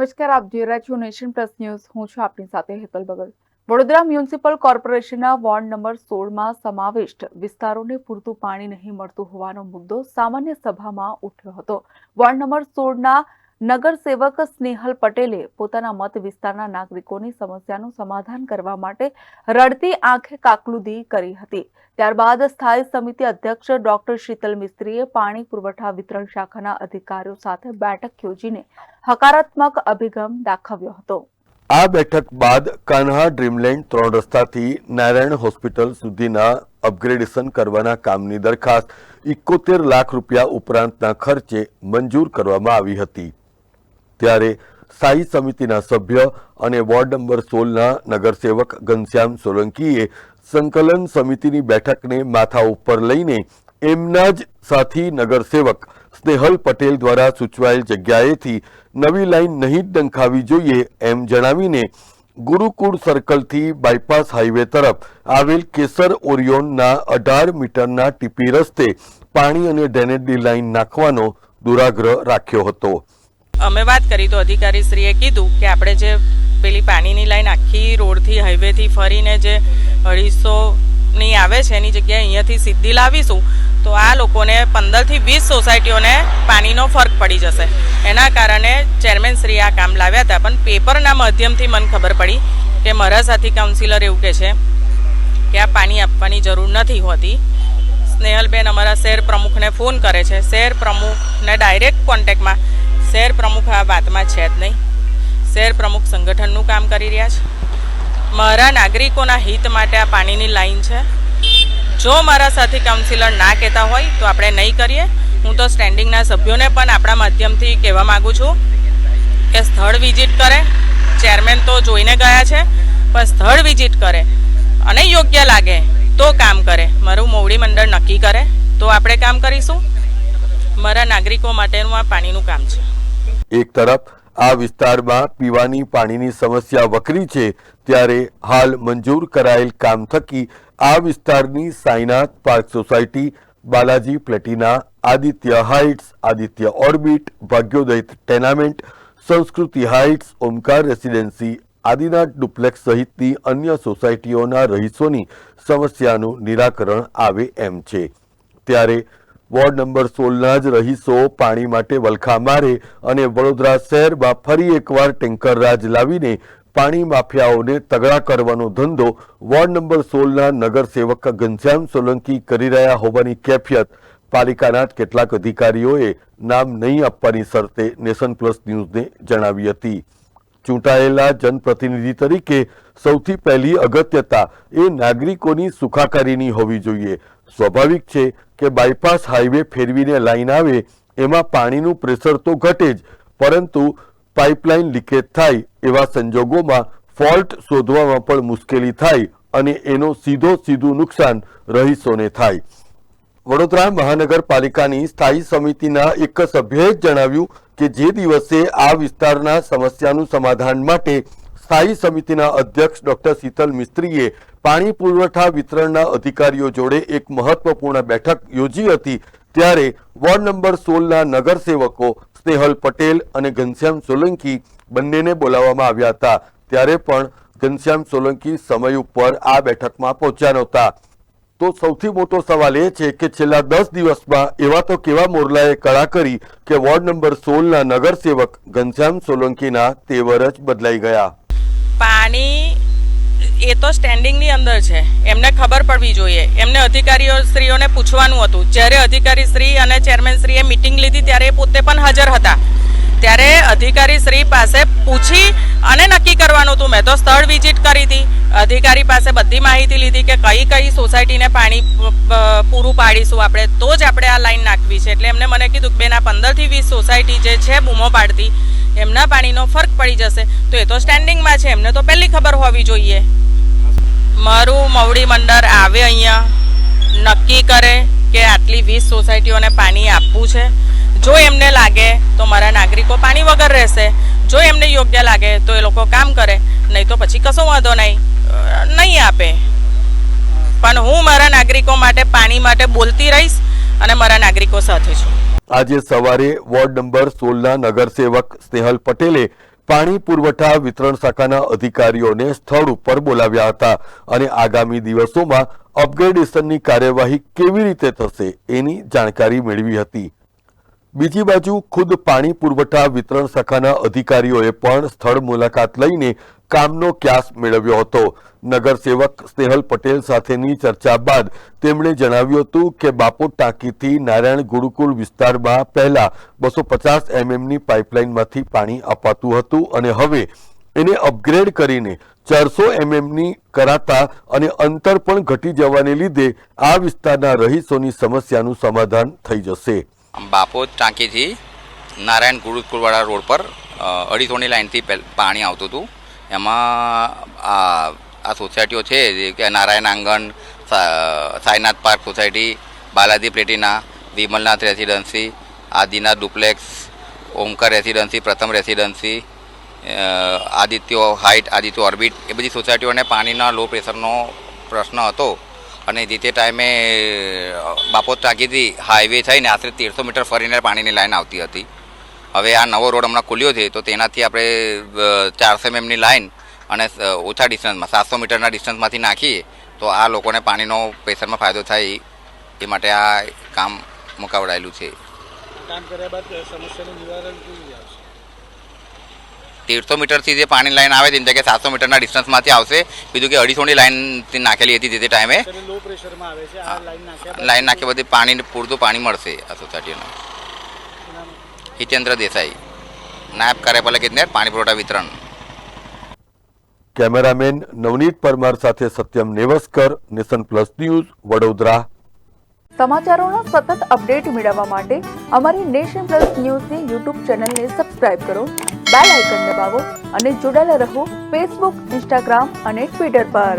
નમસ્કાર, આપ જોઈ રહ્યા છો નેશન પ્લસ ન્યૂઝ. હું છું આપની સાથે હેતલ બગલ. વડોદરા મ્યુનિસિપલ કોર્પોરેશનના વોર્ડ નંબર સોળમાં સમાવિષ્ટ વિસ્તારોને પૂરતું પાણી નહીં મળતું હોવાનો મુદ્દો સામાન્ય સભામાં ઉઠ્યો હતો. વોર્ડ નંબર સોળના નગરસેવક સ્નેહલ પટેલે પોતાના મત વિસ્તારના નાગરિકોની સમસ્યાનું સમાધાન કરવા માટે રડતી આંખે કાકલુદી કરી હતી. ત્યારબાદ સ્થાયી સમિતિ અધ્યક્ષ ડોક્ટર શીતલ મિસ્ત્રીએ પાણી પુરવઠા વિતરણ શાખાના અધિકારીઓ સાથે બેઠક યોજીને હકારાત્મક અભિગમ દાખવ્યો હતો. આ બેઠક બાદ કાન્હા ડ્રીમલેન્ડ ત્રણ રસ્તાથી નારાયણ હોસ્પિટલ સુધીના અપગ્રેડેશન કરવાના કામની દરખાસ્ત ઇકોતેર લાખ રૂપિયા ઉપરાંતના ખર્ચે મંજૂર કરવામાં આવી હતી. ત્યારે સ્થાયી સમિતિના સભ્ય અને વોર્ડ નંબર સોળના નગરસેવક ઘનશ્યામ સોલંકીએ સંકલન સમિતિની બેઠકને માથા ઉપર લઈને એમના જ સાથી નગરસેવક સ્નેહલ પટેલ દ્વારા સૂચવાયેલ જગ્યાએથી નવી લાઈન નહીં ડંખાવી જોઈએ એમ જણાવીને ગુરુકુળ સર્કલથી બાયપાસ હાઈવે તરફ આવેલ કેસર ઓરિયોનના અઢાર મીટરના ટીપી રસ્તે પાણી અને ડ્રેનેજની લાઇન નાખવાનો દુરાગ્રહ રાખ્યો હતો. અમે વાત કરી તો અધિકારીશ્રીએ કીધું કે આપણે જે પેલી પાણીની લાઈન આખી રોડથી હાઈવેથી ફરીને જે અઢીસોની આવે છે, એની જગ્યાએ અહીંયાથી સીધી લાવીશું, તો આ લોકોને પંદરથી વીસ સોસાયટીઓને પાણીનો ફરક પડી જશે. એના કારણે ચેરમેનશ્રી આ કામ લાવ્યા હતા, પણ પેપરના માધ્યમથી મને ખબર પડી કે મારા સાથી કાઉન્સિલર એવું કહે છે કે આ પાણી આપવાની જરૂર નથી હોતી. સ્નેહલબેન અમારા શહેર પ્રમુખને ફોન કરે છે. શહેર પ્રમુખને ડાયરેક્ટ કોન્ટેક્ટમાં શહેર પ્રમુખ આ વાતમાં છે જ નહીં. શહેર પ્રમુખ સંગઠનનું કામ કરી રહ્યા છે. મારા નાગરિકોના હિત માટે આ પાણીની લાઈન છે. જો મારા સાથી કાઉન્સિલર ના કહેતા હોય તો આપણે નહીં કરીએ. હું તો સ્ટેન્ડિંગના સભ્યોને પણ આપણા માધ્યમથી કહેવા માગું છું કે સ્થળ વિઝિટ કરે. ચેરમેન તો જોઈને ગયા છે, પણ સ્થળ વિઝિટ કરે અને યોગ્ય લાગે તો કામ કરે. મારું મોવડી મંડળ નક્કી કરે તો આપણે કામ કરીશું. મારા નાગરિકો માટેનું આ પાણીનું કામ છે. એક તરફ આ વિસ્તારમાં પીવાની પાણીની સમસ્યા વકરી છે, ત્યારે હાલ મંજૂર કરાયેલ કામ થકી આ વિસ્તારની Sainath park society, Balaji platina Aditya heights, Aditya orbit, Bhagyoday tenement, Sanskruti heights, Omkar residency Adinath duplex સહિતની અન્ય સોસાયટીઓના રહીશોની સમસ્યાનું નિરાકરણ આવે એમ છે. ત્યારે વોર્ડ નંબર સોળના જ રહીશો પાણી માટે વલખા મારે અને વડોદરા શહેરમાં ફરી એકવાર ટેન્કર રાજ લાવીને પાણી માફિયાઓને તગડા કરવાનો ધંધો વોર્ડ નંબર સોળના નગરસેવક ઘનશ્યામ સોલંકી કરી રહ્યા હોવાની કેફિયત. પાલિકાના કેટલાક અધિકારીઓએ નામ નહીં આપવાની શરતે નેશન પ્લસ ન્યૂઝને જણાવી હતી. ચૂંટાયેલા જનપ્રતિનિધિ તરીકે સૌથી પહેલી અગત્યતા એ નાગરિકોની સુખાકારીની હોવી જોઈએ. સ્વાભાવિક છે કે બાયપાસ હાઈવે ફેરવીને લાઈન આવે, એમાં પાણીનું પ્રેશર તો ઘટે જ, પરંતુ પાઇપલાઇન લીકેજ થાય એવા સંજોગોમાં ફોલ્ટ શોધવામાં પણ મુશ્કેલી થાય અને એનો સીધો સીધું નુકસાન રહીશોને થાય. વડોદરા મહાનગરપાલિકાની સ્થાયી સમિતિના એક સભ્યએ જણાવ્યું કે જે દિવસે આ વિસ્તારના સમસ્યાનું સમાધાન માટે સ્થાયી સમિતિના અધ્યક્ષ ડોક્ટર શીતલ મિસ્ત્રીએ પાણી પુરવઠા વિતરણના અધિકારીઓ જોડે એક મહત્વપૂર્ણ બેઠક યોજી હતી. ત્યારે વોર્ડ નંબર સોળના નગરસેવકો સ્નેહલ પટેલ અને ઘનશ્યામ સોલંકી બંનેને બોલાવવામાં આવ્યા હતા. ત્યારે પણ ઘનશ્યામ સોલંકી સમય ઉપર આ બેઠકમાં પહોંચ્યા નહોતા. તો સૌથી મોટો સવાલ એ છે કે છેલ્લા દસ દિવસમાં એવા તો કેવા મોરલાએ કળા કરી કે વોર્ડ નંબર સોળના નગરસેવક ઘનશ્યામ સોલંકીના તેવર જ બદલાઈ ગયા? પાણી એ તો સ્ટેન્ડિંગની અંદર છે. એમને ખબર પડવી જોઈએ. એમને અધિકારીઓ શ્રીઓને પૂછવાનું હતું. જ્યારે અધિકારી શ્રી અને ચેરમેન શ્રીએ મિટિંગ લીધી ત્યારે એ પોતે પણ હાજર હતા. ત્યારે અધિકારી શ્રી પાસે પૂછી અને નક્કી કરવાનું હતું. મેં તો સ્થળ વિઝિટ કરી હતી. અધિકારી પાસે બધી માહિતી લીધી કે કઈ કઈ સોસાયટીને પાણી પૂરું પાડીશું આપણે. તો જ આપણે આ લાઈન નાખવી છે. એટલે એમને મને કીધું કે બેન પંદરથી વીસ સોસાયટી જે છે બૂમો પાડતી. એમના પાણીનો ફરક પડી જશે. તો એ તો સ્ટેન્ડિંગમાં છે. એમને તો પહેલી ખબર હોવી જોઈએ. મારું મવડી મંડળ આવે અહીંયા, નક્કી કરે કે આટલી વીસ સોસાયટીઓને પાણી આપવું છે. જો એમને લાગે તો મારા નાગરિકો પાણી વગર રહેશે. જો એમને યોગ્ય લાગે તો એ લોકો કામ કરે. નહીં તો પછી કશો વાંધો નહીં. નહીં આપે. પણ હું મારા નાગરિકો માટે પાણી માટે બોલતી રહીશ અને મારા નાગરિકો સાથે છું. આજે સવારે વોર્ડ નંબર સોળના નગરસેવક સ્નેહલ પટેલે પાણી પુરવઠા વિતરણ શાખાના અધિકારીઓને સ્થળ ઉપર બોલાવ્યા હતા અને આગામી દિવસોમાં અપગ્રેડેશનની કાર્યવાહી કેવી રીતે થશે એની જાણકારી મેળવી હતી. બીજી બાજુ ખુદ પાણી પુરવઠા વિતરણ શાખાના અધિકારીઓએ પણ સ્થળ મુલાકાત લઈને કામનો ક્યાસ મેળવ્યો હતો. નગરસેવક સ્નેહલ પટેલ સાથેની ચર્ચા બાદ તેમણે જણાવ્યું હતું કે બાપોટ ટાંકીથી નારાયણ ગુરુકુળ વિસ્તારમાં પહેલા બસો પચાસ એમએમની પાઇપલાઇનમાંથી પાણી અપાતું હતું અને હવે એને અપગ્રેડ કરીને ચારસો એમએમની કરાતા અને અંતર પણ ઘટી જવાને લીધે આ વિસ્તારના રહીશોની સમસ્યાનું સમાધાન થઈ જશે. બાપોદ ટાંકીથી નારાયણ ગુરુકુળવાળા રોડ પર અઢીસોની લાઇનથી પાણી આવતું હતું. એમાં આ આ સોસાયટીઓ છે કે Narayan Angan Sainath park society, Balaji platina, Vimalnath residency Adinath duplex, Omkar residency, Pratham residency Aditya height Aditya orbit, એ બધી સોસાયટીઓને પાણીના લો પ્રેશરનો પ્રશ્ન હતો. અને જે તે ટાઈમે બાપોત ટાંકીથી હાઈવે થઈને આશરે તેરસો મીટર ફરીને પાણીની લાઈન આવતી હતી. હવે આ નવો રોડ હમણાં ખુલ્યો છે તો તેનાથી આપણે ચારસો એમની લાઇન અને ઓછા ડિસ્ટન્સમાં સાતસો મીટરના ડિસ્ટન્સમાંથી નાખીએ તો આ લોકોને પાણીનો પ્રેશરમાં ફાયદો થાય એ માટે આ કામ મુકાવડાયેલું છે. કામ કર્યા બાદ સમસ્યાનું નિવારણ કેવી આવશે? તેરસો મીટરથી જે પાણી લાઈન આવે તેની જગ્યાએ સાતસો મીટરના ડિસ્ટન્સમાંથી આવશે બીજું કે અઢીસોની લાઈનથી નાખેલી હતી જે તે ટાઈમે લાઇન લાઈન નાખ્યા બધી પાણી પૂરતું પાણી મળશે આ સોસાયટીને? હિતેન્દ્ર દેસાઈ નાયબ કાર્યપાલક ઇજનેર પાણી પુરવઠા વિતરણ કેમેરામેન નવનીત પરમાર સાથે Satyam Nevaskar nation plus news Vadodara સમાચારોના સતત અપડેટ મેળવવા માટે અમારી નેશન પ્લસ ન્યૂઝની યુટ્યુબ ચેનલને સબસ્ક્રાઇબ કરો બેલ આઇકન દબાવો અને જોડાયેલા રહો ફેસબુક ઇન્સ્ટાગ્રામ અને ટ્વિટર પર.